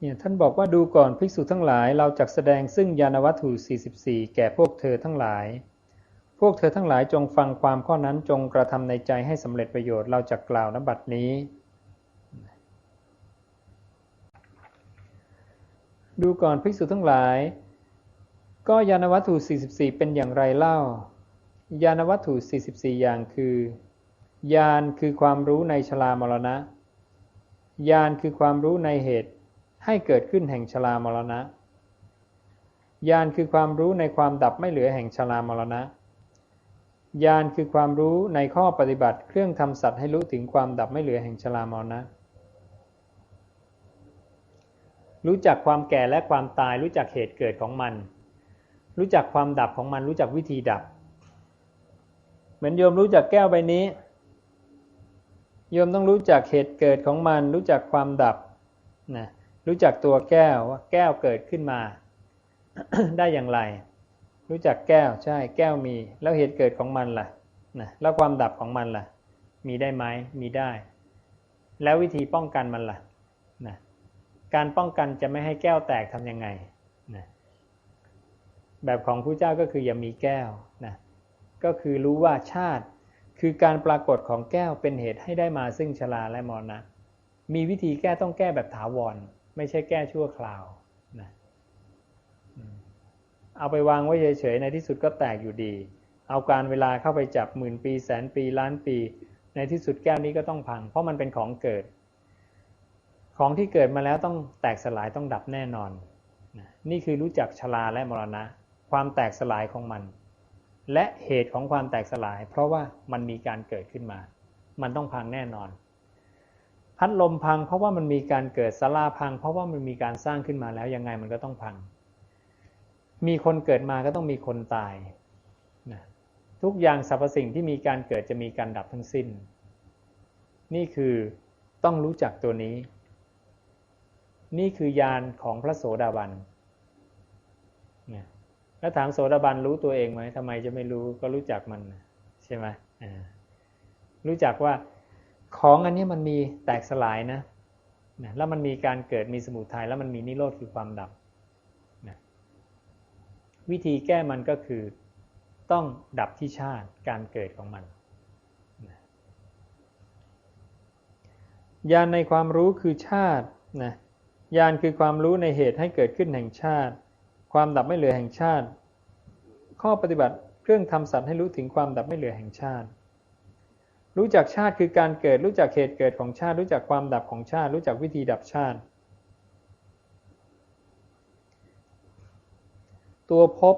เนี่ยท่านบอกว่าดูก่อนภิกษุทั้งหลาย เราจักแสดงซึ่งยานวัตถุ 44 แก่พวกเธอทั้งหลาย พวกเธอทั้งหลายจงฟังความข้อนั้นจงกระทำในใจให้สำเร็จประโยชน์เราจะกล่าวนบัดนี้ ดูก่อนภิกษุทั้งหลาย ก็ยานวัตถุ 44 เป็นอย่างไรเล่า ยานวัตถุ 44 อย่างคือ ยานคือความรู้ในชลามรณะ ยานคือความรู้ในเหตุ ให้เกิดขึ้นแห่งชรามรณะญาณคือความรู้ในความดับไม่เหลือแห่งชรามรณะญาณคือความรู้ในข้อปฏิบัติเครื่องทำสัตว์ให้รู้ถึงความดับไม่เหลือแห่งชรามรณะ รู้จักความแก่และความตายรู้จักเหตุเกิดของมัน รู้จักความดับของมันรู้จักวิธีดับ เหมือนโยมรู้จักแก้วใบนี้ โยมต้องรู้จักเหตุเกิดของมัน รู้จักความดับนะ รู้จักตัวแก้วว่าแก้วเกิดขึ้นมา ได้อย่างไร รู้จักแก้วใช่แก้วมี แล้วเหตุเกิดของมันล่ะนะแล้วความดับของมันล่ะ มีได้ไหมมีได้ แล้ววิธีป้องกันมันล่ะนะการป้องกันจะไม่ให้แก้วแตกทำยังไงนะแบบของผู้เจ้าก็คืออย่ามีแก้วนะก็คือรู้ว่าชาติคือการปรากฏของแก้วเป็นเหตุให้ได้มาซึ่งชลาและมรณะ มีวิธีแก้ต้องแก้แบบถาวร ไม่ใช่แก้ชั่วคราวนะเอาไปวางไว้เฉยๆในที่สุดก็แตกอยู่ดี เอาการเวลาเข้าไปจับหมื่นปีแสนปีล้านปี ในที่สุดแก้วนี้ก็ต้องพัง เพราะมันเป็นของเกิด ของที่เกิดมาแล้วต้องแตกสลายต้องดับแน่นอนนี่คือรู้จักชลาและมรณะ ความแตกสลายของมัน และเหตุของความแตกสลาย เพราะว่ามันมีการเกิดขึ้นมา มันต้องพังแน่นอน พัดลมพังเพราะว่ามันมีการเกิดสลาพัง เพราะว่ามันมีการสร้างขึ้นมาแล้วยังไงมันก็ต้องพัง มีคนเกิดมาก็ต้องมีคนตายนะทุกอย่างสรรพสิ่งที่มีการเกิดจะมีการดับทั้งสิ้น นี่คือต้องรู้จักตัวนี้ นี่คือยานของพระโสดาบันนะแล้วถามโสดาบันรู้ตัวเองไหมทำไมจะไม่รู้ก็รู้จักมันใช่ไหมรู้จักว่า ของอันนี้มันมีแตกสลายนะนะแล้วมันมีการเกิดมีสมุทัยแล้วมันมีนิโรธคือความดับนะวิธีแก้มันก็คือต้องดับที่ชาติการเกิดของมันนะญาณในความรู้คือชาตินะญาณคือความรู้ในเหตุให้เกิดขึ้นแห่งชาติ ความดับไม่เหลือแห่งชาติ ข้อปฏิบัติเครื่องทำสัตว์ให้รู้ถึงความดับไม่เหลือแห่งชาติ รู้จักชาติคือการเกิด รู้จักเหตุเกิดของชาติ รู้จักความดับของชาติ รู้จักวิธีดับชาติ ตัวพบ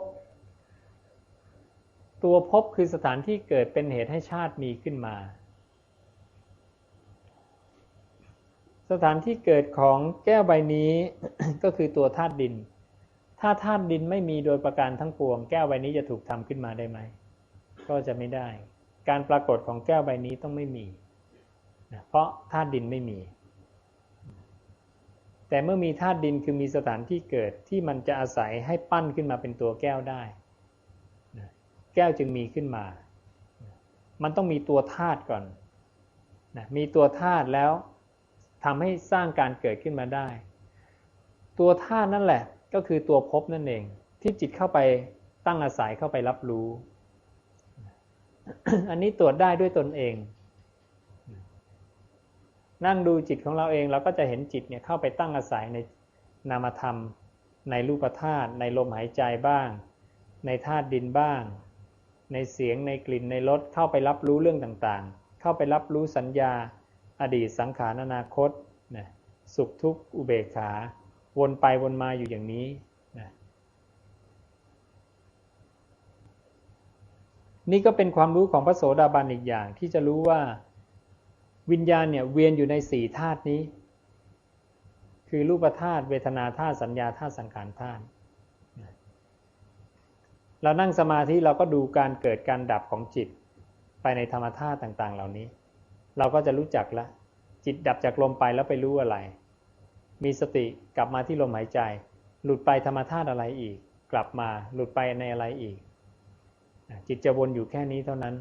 ตัวพบคือสถานที่เกิดเป็นเหตุให้ชาติมีขึ้นมา สถานที่เกิดของแก้วใบนี้ก็คือตัวธาตุดิน ถ้าธาตุดินไม่มีโดยประการทั้งปวง แก้วใบนี้จะถูกทำขึ้นมาได้ไหม ก็จะไม่ได้ การปรากฏของแก้วใบนี้ต้องไม่มีนะเพราะธาตุดินไม่มี แต่เมื่อมีธาตุดินคือมีสถานที่เกิดที่มันจะอาศัยให้ปั้นขึ้นมาเป็นตัวแก้วได้นะแก้วจึงมีขึ้นมา มันต้องมีตัวธาตุก่อนนะมีตัวธาตุแล้วทำให้สร้างการเกิดขึ้นมาได้ ตัวธาตุนั่นแหละก็คือตัวพบนั่นเองที่จิตเข้าไปตั้งอาศัยเข้าไปรับรู้ อันนี้ตรวจได้ด้วยตนเอง นั่งดูจิตของเราเองเราก็จะเห็นจิตเนี่ยเข้าไปตั้งอาศัยในนามธรรม ในรูปธาตุในลมหายใจบ้าง ในธาตุดินบ้าง ในเสียงในกลิ่นในรสเข้าไปรับรู้เรื่องต่างๆ เข้าไปรับรู้สัญญา อดีตสังขารอนาคตนะสุขทุกข์อุเบกขา วนไปวนมาอยู่อย่างนี้ นี่ก็เป็นความรู้ของพระโสดาบันอีกอย่างที่จะรู้ว่าวิญญาณเนี่ยเวียนอยู่ในสี่ธาตุนี้ คือรูปธาตุเวทนาธาตุสัญญาธาตุสังขารธาตุเรานั่งสมาธิเราก็ดูการเกิดการดับของจิต ไปในธรรมธาตุต่างๆ เหล่านี้ เราก็จะรู้จักล้วจิตดับจากลมไปแล้วไปรู้อะไร มีสติกลับมาที่ลมหายใจ หลุดไปธรรมธาตุอะไรอีก กลับมาหลุดไปในอะไรอีก จิตจะวนอยู่แค่นี้เท่านั้น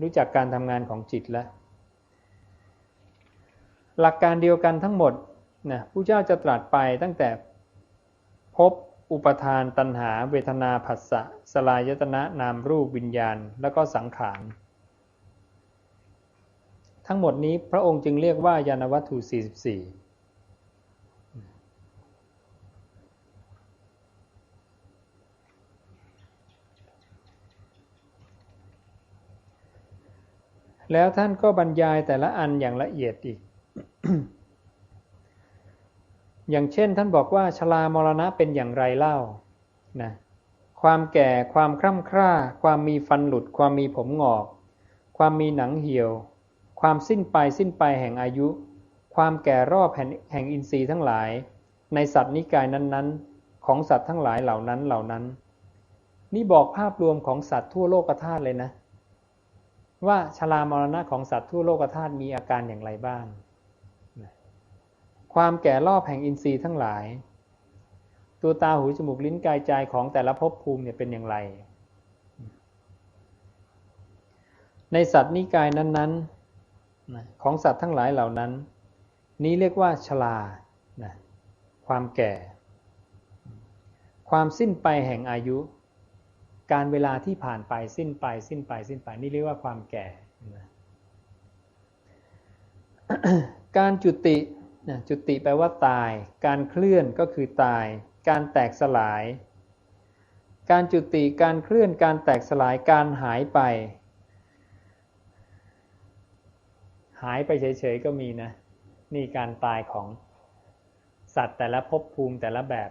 รู้จักการทำงานของจิตแล้ว หลักการเดียวกันทั้งหมดนะผู้เจ้าจะตรัสไปตั้งแต่พบอุปทานตัณหา เวทนาผัสสะสลายตนะนามรูปวิญญาณ แล้วก็สังขาร ทั้งหมดนี้พระองค์จึงเรียกว่ายานวัตถุ 44 แล้วท่านก็บรรยายแต่ละอันอย่างละเอียดอีก อย่างเช่นท่านบอกว่าชรามรณะเป็นอย่างไรเล่านะความแก่ความคร่ำคร่า ความมีฟันหลุด ความมีผมงอก ความมีหนังเหี่ยว ความสิ้นไปสิ้นไปแห่งอายุ ความแก่รอบแห่งแห่งอินทรีย์ทั้งหลาย ในสัตว์นิกายนั้นๆ ของสัตว์ทั้งหลายเหล่านั้นเหล่านั้น นี่บอกภาพรวมของสัตว์ทั่วโลกธาตุเลยนะ ว่าชรามรณะของสัตว์ทั่วโลกธาตุมีอาการอย่างไรบ้าง ความแก่รอบแห่งอินทรีย์ทั้งหลาย ตัวตาหูจมูกลิ้นกายใจของแต่ละภพภูมิเนี่ยเป็นอย่างไร ในสัตว์นิกายนั้นๆ ของสัตว์ทั้งหลายเหล่านั้น นี้เรียกว่าชลาความแก่ ความสิ้นไปแห่งอายุ การเวลาที่ผ่านไปสิ้นไป สิ้นไป สิ้นไปนี่เรียกว่าความแก่การจุติจุติแปลว่าตาย การเคลื่อนก็คือตาย การแตกสลาย การจุติการเคลื่อนการแตกสลายการหายไป หายไปเฉยๆก็มีนะนี่การตายของสัตว์แต่ละภพภูมิแต่ละแบบ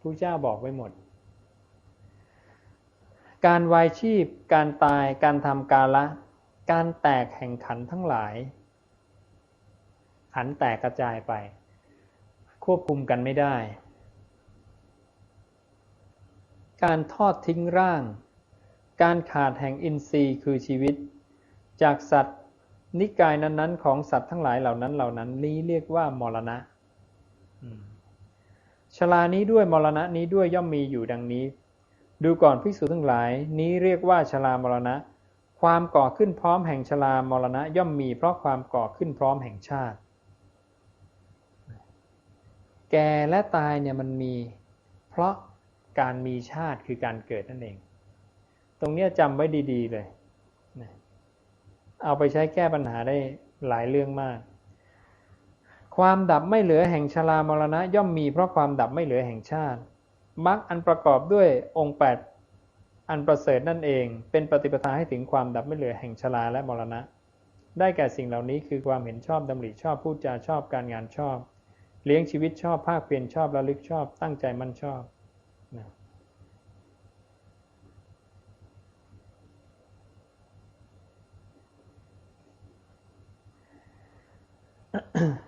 ผู้เจ้าบอกไว้หมด การวายชีพ การตาย การทำกาละ การแตกแห่งขันทั้งหลาย ขันแตกกระจายไป ควบคุมกันไม่ได้ การทอดทิ้งร่าง การขาดแห่งอินทรีย์คือชีวิต จากสัตว์นิกายนั้นๆ ของสัตว์ทั้งหลายเหล่านั้นเหล่านั้นนี้เรียกว่ามรณะชลานี้ด้วยมรณะนี้ด้วยย่อมมีอยู่ดังนี้ ดูก่อนภิกษุทั้งหลาย นี้เรียกว่าชรามรณะ ความก่อขึ้นพร้อมแห่งชรามรณะย่อมมีเพราะความก่อขึ้นพร้อมแห่งชาติ แก่และตายเนี่ยมันมี เพราะการมีชาติคือการเกิดนั่นเอง ตรงนี้จำไว้ดีๆเลย เอาไปใช้แก้ปัญหาได้หลายเรื่องมาก ความดับไม่เหลือแห่งชรามรณะ ย่อมมีเพราะความดับไม่เหลือแห่งชาติ มรรคอันประกอบด้วยองค์แปดอันประเสริฐนั่นเอง เป็นปฏิปทาให้ถึงความดับไม่เหลือแห่งชราและมรณะ ได้แก่สิ่งเหล่านี้คือความเห็นชอบดำริชอบพูดจาชอบการงานชอบ เลี้ยงชีวิตชอบภาคเปลี่ยนชอบระลึกชอบ ตั้งใจมั่นชอบนะท่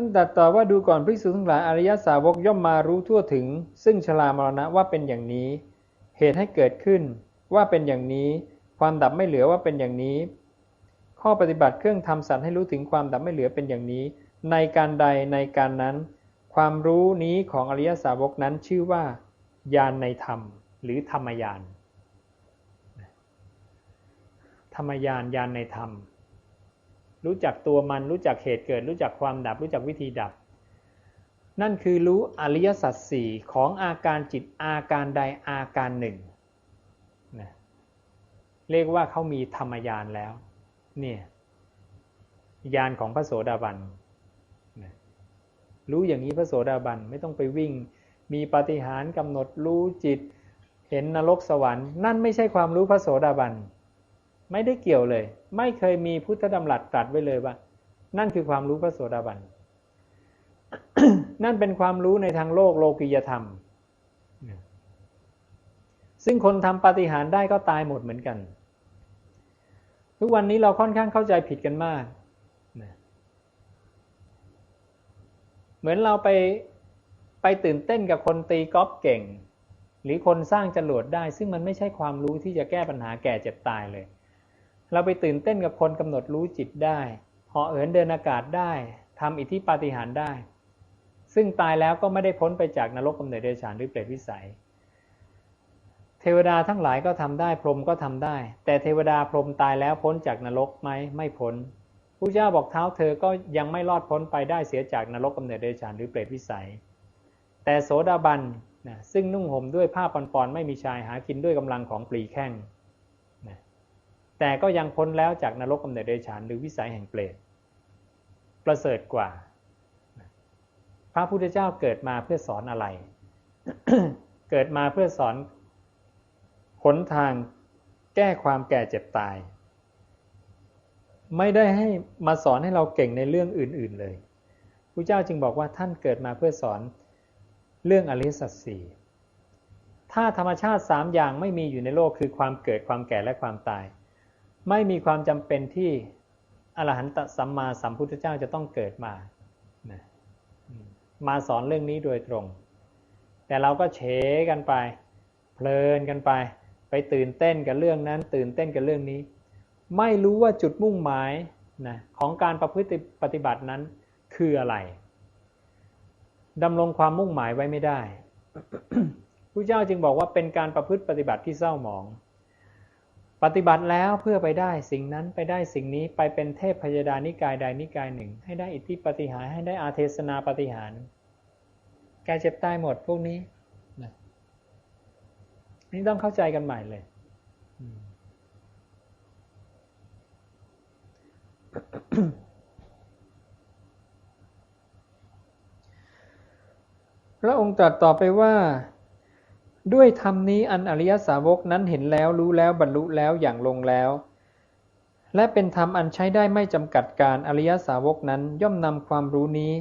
านตัดต่อว่าดูก่อนภิกษุทั้งหลายอริยสาวกย่อมมารู้ทั่วถึง ซึ่งชรามรณะว่าเป็นอย่างนี้ เหตุให้เกิดขึ้นว่าเป็นอย่างนี้ ความดับไม่เหลือว่าเป็นอย่างนี้ ข้อปฏิบัติเครื่องทำสัตว์ให้รู้ถึงความดับไม่เหลือเป็นอย่างนี้ ในการใดในการนั้น ความรู้นี้ของอริยสาวกนั้นชื่อว่า ญาณในธรรม หรือธรรมญาณธรรมญาณญาณในธรรม รู้จักตัวมัน รู้จักเหตุเกิด รู้จักความดับ รู้จักวิธีดับ นั่นคือรู้อริยสัจสี่ของอาการจิตอาการใดอาการหนึ่งนะเรียกว่าเขามีธรรมยานแล้วเนี่ยยานของพระโสดาบันนะรู้อย่างนี้พระโสดาบันไม่ต้องไปวิ่ง มีปฏิหารกำหนดรู้จิต เห็นนรกสวรรค์ นั่นไม่ใช่ความรู้พระโสดาบัน ไม่ได้เกี่ยวเลย ไม่เคยมีพุทธดำรัสตรัสไว้เลยว่า นั่นคือความรู้พระโสดาบัน นั่นเป็นความรู้ในทางโลกโลกิยธรรม ซึ่งคนทำปฏิหารได้ก็ตายหมดเหมือนกัน ทุกวันนี้เราค่อนข้างเข้าใจผิดกันมาก เหมือนเราไปไปตื่นเต้นกับคนตีกอล์ฟเก่ง หรือคนสร้างจรวดได้ ซึ่งมันไม่ใช่ความรู้ที่จะแก้ปัญหาแก่เจ็บตายเลย เราไปตื่นเต้นกับคนกำหนดรู้จิตได้เหาะเหินเดินอากาศได้ทำอิทธิปาฏิหาริย์ได้ ซึ่งตายแล้วก็ไม่ได้พ้นไปจากนรกกำเนิดเดชานหรือเปรตวิสัย เทวดาทั้งหลายก็ทำได้พรหมก็ทำได้ แต่เทวดาพรหมตายแล้วพ้นจากนรกไหมไม่พ้นพระเจ้าบอกเท้าเธอก็ยังไม่รอดพ้นไปได้เสียจากนรกกำเนิดเดชานหรือเปรตวิสัย แต่โสดาบันนะซึ่งนุ่งห่มด้วยผ้าปอนๆไม่มีชายหากินด้วยกำลังของปลีแข้ง แต่ก็ยังพ้นแล้วจากนรกกำเนิดเดชานหรือวิสัยแห่งเปรตประเสริฐกว่า พระพุทธเจ้าเกิดมาเพื่อสอนอะไร เกิดมาเพื่อสอนหนทางแก้ความแก่เจ็บตาย ไม่ได้ให้มาสอนให้เราเก่งในเรื่องอื่น ๆเลยพระเจ้าจึงบอกว่าท่านเกิดมาเพื่อสอนเรื่องอริสัตสีถ้าธรรมชาติสามอย่างไม่มีอยู่ในโลกคือความเกิดความแก่และความตาย ไม่มีความจำเป็นที่อรหันตสัมมาสัมพุทธเจ้าจะต้องเกิดมามาสอนเรื่องนี้โดยตรง แต่เราก็เฉกันไป เพลินกันไป ไปตื่นเต้นกับเรื่องนั้น ตื่นเต้นกับเรื่องนี้ ไม่รู้ว่าจุดมุ่งหมายนะของการประพฤติปฏิบัตินั้นคืออะไรดำรงความมุ่งหมายไว้ไม่ได้พระเจ้าจึงบอกว่าเป็นการประพฤติปฏิบัติที่เศร้าหมอง ปฏิบัติแล้วเพื่อไปได้สิ่งนั้นไปได้สิ่งนี้ไปเป็นเทพพยดานิกายใดนิกายหนึ่ง ให้ได้อิทธิปฏิหารให้ได้อาเทศนาปฏิหารแกเจ็บตายหมดพวกนี้นะนี่ต้องเข้าใจกันใหม่เลยพระองค์ตรัสต่อไปว่า ด้วยธรรมนี้อันอริยสาวกนั้นเห็นแล้วรู้แล้วบรรลุแล้วอย่างลงแล้ว และเป็นธรรมอันใช้ได้ไม่จำกัดการอริยสาวกนั้นย่อมนำความรู้นี้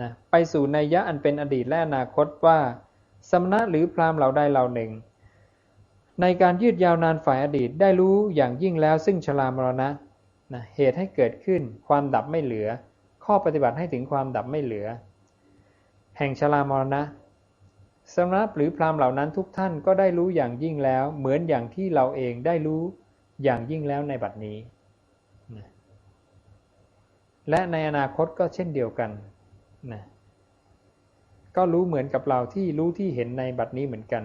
นะไปสู่นัยยะอันเป็นอดีตและอนาคตว่า สมณะหรือพราหมณ์เหล่าใดเหล่าหนึ่ง ในการยืดยาวนานฝ่ายอดีตได้รู้อย่างยิ่งแล้วซึ่งชรามรณะนะเหตุให้เกิดขึ้นความดับไม่เหลือ ข้อปฏิบัติให้ถึงความดับไม่เหลือ แห่งชรามรณะ สำนับหรือพราหมณ์เหล่านั้นทุกท่านก็ได้รู้อย่างยิ่งแล้ว เหมือนอย่างที่เราเองได้รู้อย่างยิ่งแล้วในบัดนี้ และในอนาคตก็เช่นเดียวกันนะก็รู้เหมือนกับเราที่รู้ที่เห็นในบัดนี้เหมือนกัน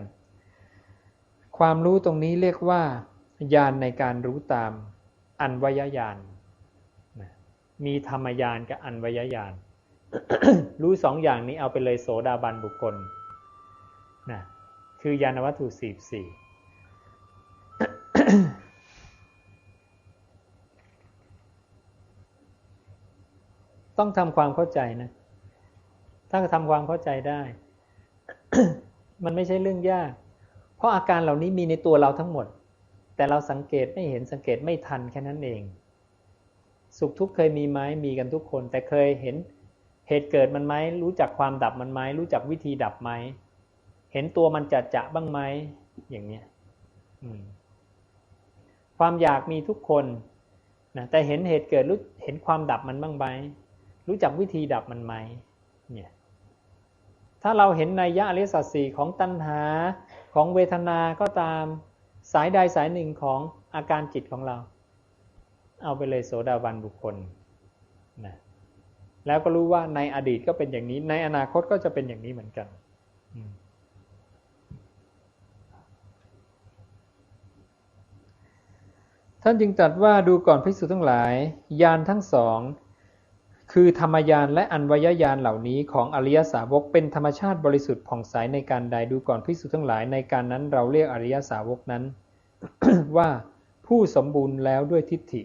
ความรู้ตรงนี้เรียกว่าญาณในการรู้ตามอันวยญาณมีธรรมญาณกับอันวยญาณรู้สองอย่างนี้เอาไปเลยโสดาบันบุคคล นะคือยานวัตถุสี่สี่ต้องทำความเข้าใจนะ ถ้าทำความเข้าใจได้ มันไม่ใช่เรื่องยาก เพราะอาการเหล่านี้มีในตัวเราทั้งหมด แต่เราสังเกตไม่เห็นสังเกตไม่ทันแค่นั้นเอง สุขทุกข์เคยมีไหมมีกันทุกคน แต่เคยเห็นเหตุเกิดมันไหมรู้จักความดับมันไหมรู้จักวิธีดับไหม เห็นตัวมันจะจะบ้างไหมอย่างเนี้ยความอยากมีทุกคนนะแต่เห็นเหตุเกิดรู้เห็นความดับมันบ้างไหมรู้จักวิธีดับมันไหมเนี่ยถ้าเราเห็นในยะอริสัตสีของตัณหาของเวทนาก็ตามสายใดสายหนึ่งของอาการจิตของเรา เอาไปเลยโสดาบันบุคคลนะแล้วก็รู้ว่าในอดีตก็เป็นอย่างนี้ ในอนาคตก็จะเป็นอย่างนี้เหมือนกัน ท่านจึงตรัสว่าดูก่อนภิกษุทั้งหลาย ยานทั้งสอง คือธรรมยานและอันวยยานเหล่านี้ของอริยสาวกเป็นธรรมชาติบริสุทธิ์ผ่องใสในการใดดูก่อนภิกษุทั้งหลายในการนั้นเราเรียกอริยสาวกนั้น ว่าผู้สมบูรณ์แล้วด้วยทิฏฐิ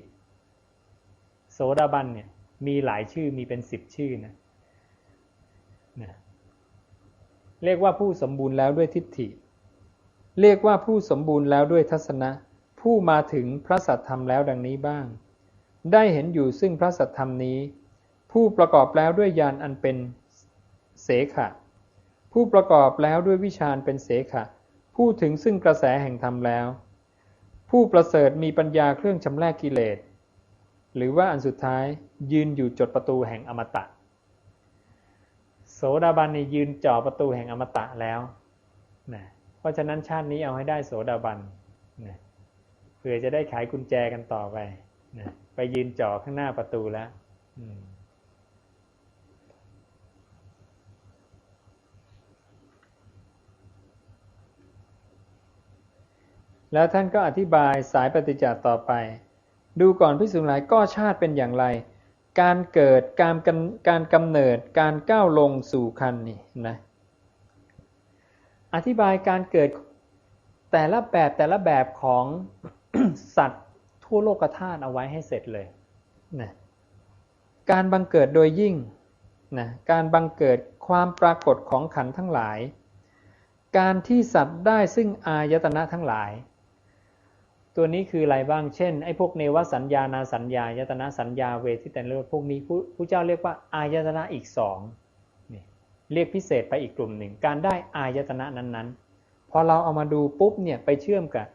โสดาบันเนี่ยมีหลายชื่อมีเป็นสิบชื่อนะนะเรียกว่าผู้สมบูรณ์แล้วด้วยทิฏฐิ เรียกว่าผู้สมบูรณ์แล้วด้วยทัศนะ ผู้มาถึงพระสัทธรรมแล้วดังนี้บ้าง ได้เห็นอยู่ซึ่งพระสัทธรรมนี้ ผู้ประกอบแล้วด้วยญาณอันเป็นเสขะ ผู้ประกอบแล้วด้วยวิชาญเป็นเสขะ ผู้ถึงซึ่งกระแสแห่งธรรมแล้ว ผู้ประเสริฐมีปัญญาเครื่องชำระกิเลส หรือว่าอันสุดท้ายยืนอยู่จดประตูแห่งอมตะ โสดาบันนี่ยืนจ่อประตูแห่งอมตะแล้วนะเพราะฉะนั้นชาตินี้เอาให้ได้โสดาบันนะ เพื่อจะได้ขายกุญแจกันต่อไปนะไปยืนจ่อข้างหน้าประตูแล้วแล้วท่านก็อธิบายสายปฏิจจ์ต่อไป ดูก่อนพิสูจน์หลายก็ชาติเป็นอย่างไร การเกิดการการกำเนิดการก้าวลงสู่คันนี่นะอธิบายการเกิดแต่ละแบบแต่ละแบบของ สัตว์ทั่วโลกธาตุเอาไว้ให้เสร็จเลยนะการบังเกิดโดยยิ่งนะการบังเกิดความปรากฏของขันทั้งหลาย การที่สัตว์ได้ซึ่งอายตนะทั้งหลาย ตัวนี้คืออะไรบ้าง เช่นไอ้พวกเนวสัญญานาสัญญายตนะสัญญาเวทิตานุพวกนี้ผู้เจ้าเรียกว่าอายตนะอีกสองเรียกพิเศษไปอีกกลุ่มหนึ่ง การได้อายตนะนั้นๆ พอเราเอามาดูปุ๊บเนี่ยไปเชื่อมกับ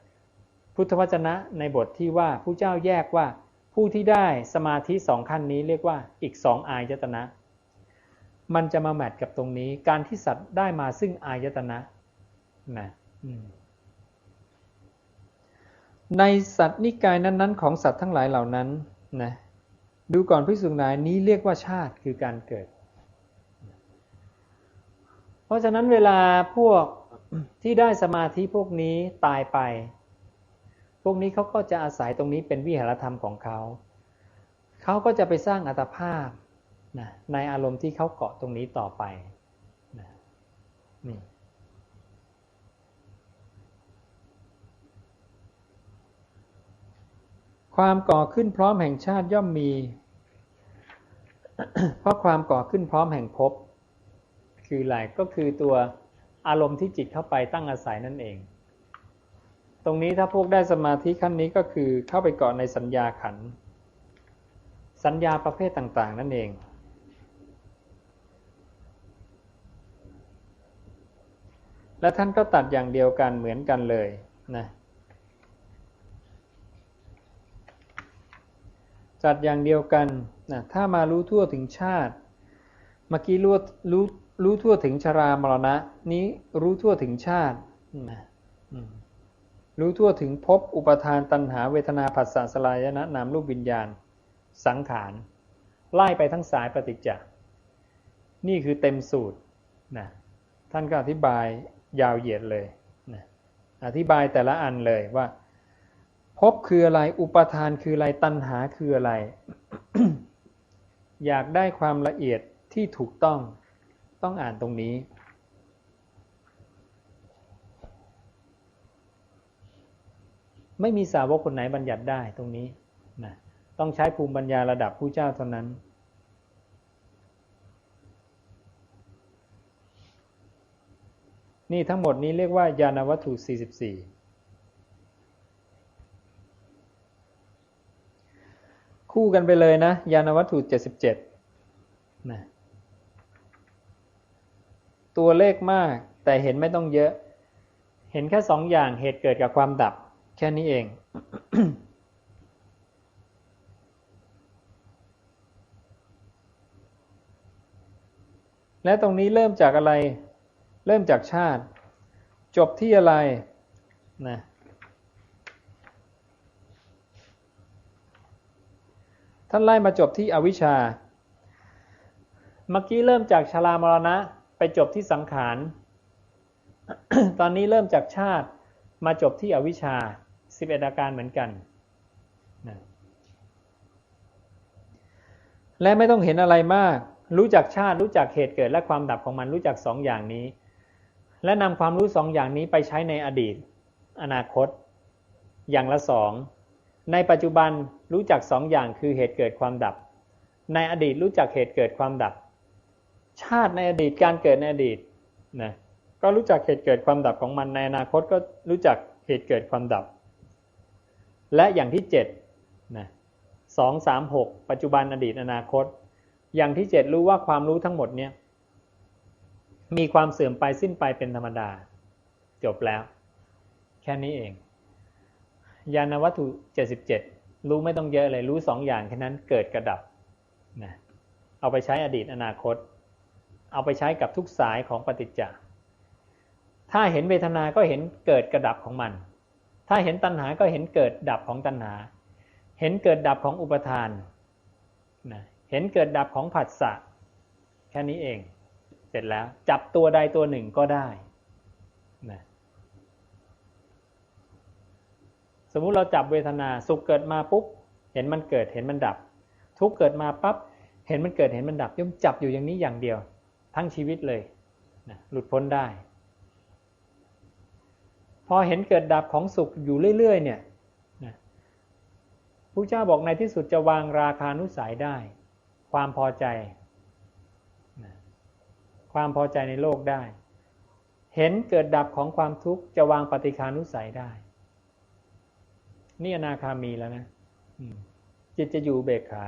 พุทธวจนะในบทที่ว่าผู้เจ้าแยกว่าผู้ที่ได้สมาธิสองขั้นนี้เรียกว่าอีกสองอายตนะ มันจะมาแมทกับตรงนี้ การที่สัตว์ได้มาซึ่งอายตนะนะในสัตว์นิกายนั้น ๆ ของสัตว์ทั้งหลายเหล่านั้นนะดูก่อนพิสุนายนี้เรียกว่าชาติคือการเกิด เพราะฉะนั้นเวลาพวกที่ได้สมาธิพวกนี้ตายไป วกนี้เขาก็จะอาศัยตรงนี้เป็นวิหารธรรมของเขาเขาก็จะไปสร้างอัตภาพนะในอารมณ์ที่เขาเกาะตรงนี้ต่อไปนะนี่ความก่อขึ้นพร้อมแห่งชาติย่อมมี เพราะความก่อขึ้นพร้อมแห่งภพคืออะไรก็คือตัวอารมณ์ที่จิตเข้าไปตั้งอาศัยนั่นเอง ตรงนี้ถ้าพวกได้สมาธิขั้นนี้ก็คือเข้าไปเกาะในสัญญาขัน สัญญาประเภทต่าง ๆ นั่นเอง และท่านก็ตัดอย่างเดียวกันเหมือนกันเลยนะจัดอย่างเดียวกันนะถ้ามารู้ทั่วถึงชาติ เมื่อกี้รู้รู้รู้ทั่วถึงชรามรณะ นี้รู้ทั่วถึงชาตินะ รู้ทั่วถึงพบอุปทานตัณหาเวทนาผัสสะสลายนะนามรูปวิญญาณ สังขารไล่ไปทั้งสายปฏิจจ์นี่คือเต็มสูตรนะท่านก็อธิบายยาวเหยียดเลยนะอธิบายแต่ละอันเลยว่าพบคืออะไรอุปทานคืออะไรตัณหาคืออะไร อยากได้ความละเอียดที่ถูกต้องต้องอ่านตรงนี้ ไม่มีสาวกคนไหนบัญญัติได้ตรงนี้นะต้องใช้ภูมิปัญญาระดับผู้เจ้าเท่านั้น นี่ทั้งหมดนี้เรียกว่ายานวัตถุ 44 คู่กันไปเลยนะ ยานวัตถุ 77นะตัวเลขมากแต่เห็นไม่ต้องเยอะ เห็นแค่สองอย่างเหตุเกิดกับความดับ แค่นี้เอง และตรงนี้เริ่มจากอะไร เริ่มจากชาติ จบที่อะไรนะท่านไล่มาจบที่อวิชชา เมื่อกี้เริ่มจากชรามรณะ ไปจบที่สังขาร ตอนนี้เริ่มจากชาติมาจบที่อวิชชา สิบเอ็ดอาการเหมือนกันนะและไม่ต้องเห็นอะไรมาก รู้จักชาติรู้จักเหตุเกิดและความดับของมันรู้จักสองอย่างนี้ และนำความรู้สองอย่างนี้ไปใช้ในอดีต อนาคต อย่างละสองในปัจจุบันรู้จักสองอย่างคือเหตุเกิดความดับ ในอดีตรู้จักเหตุเกิดความดับ ชาติในอดีตการเกิดในอดีตนะก็รู้จักเหตุเกิดความดับของมันในอนาคตก็รู้จักเหตุเกิดความดับ และอย่างที่เจ็ดนะสองสามหกปัจจุบันอดีตอนาคต อย่างที่เจ็ดรู้ว่าความรู้ทั้งหมดเนี่ยมีความเสื่อมไปสิ้นไปเป็นธรรมดา จบแล้ว แค่นี้เอง ยานวัตถุเจ็ดสิบเจ็ดรู้ไม่ต้องเยอะเลย รู้สองอย่างแค่นั้นเกิดกระดับนะเอาไปใช้อดีตอนาคต เอาไปใช้กับทุกสายของปฏิจจ์ถ้าเห็นเวทนา ก็เห็นเกิดกระดับของมัน ถ้าเห็นตัณหาก็เห็นเกิดดับของตัณหา เห็นเกิดดับของอุปทานนะเห็นเกิดดับของผัสสะแค่นี้เอง เสร็จแล้วจับตัวใดตัวหนึ่งก็ได้นะสมมุติเราจับเวทนาสุขเกิดมาปุ๊บเห็นมันเกิดเห็นมันดับ ทุกเกิดมาปั๊บเห็นมันเกิดเห็นมันดับย่อมจับอยู่อย่างนี้อย่างเดียว ทั้งชีวิตเลยนะหลุดพ้นได้ พอเห็นเกิดดับของสุขอยู่เรื่อย ๆ เนี่ยนะพระเจ้าบอกในที่สุดจะวางราคานุสัยได้ ความพอใจนะความพอใจในโลกได้ เห็นเกิดดับของความทุกข์จะวางปฏิคานุสัยได้ นี่อนาคามีแล้วนะจิตจะอยู่เบกขา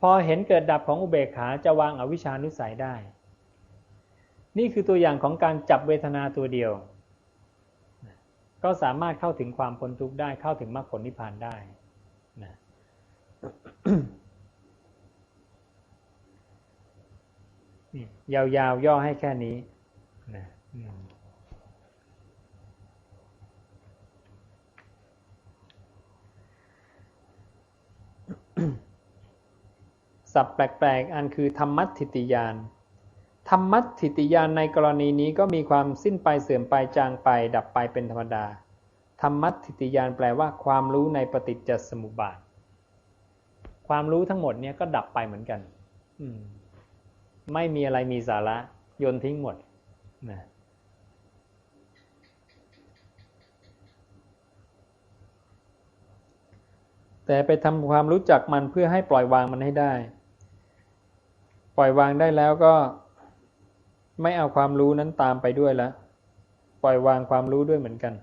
พอเห็นเกิดดับของอุเบกขาจะวางอวิชานุสัยได้ นี่คือตัวอย่างของการจับเวทนาตัวเดียว ก็สามารถเข้าถึงความพ้นทุกข์ได้เข้าถึงมรรคผลนิพพานได้นะยาวๆย่อให้แค่นี้นะศัพท์แปลกๆ อันคือธรรมัตถิติยาน ธรรมัติติยานในกรณีนี้ก็มีความสิ้นไปเสื่อมไปจางไปดับไปเป็นธรรมดา ธรรมัติติยานแปลว่าความรู้ในปฏิจจสมุปบาท ความรู้ทั้งหมดเนี่ยก็ดับไปเหมือนกัน อืม ไม่มีอะไรมีสาระโยนทิ้งหมดนะแต่ไปทำความรู้จักมันเพื่อให้ปล่อยวางมันให้ได้ ปล่อยวางได้แล้วก็ ไม่เอาความรู้นั้นตามไปด้วยละ ปล่อยวางความรู้ด้วยเหมือนกัน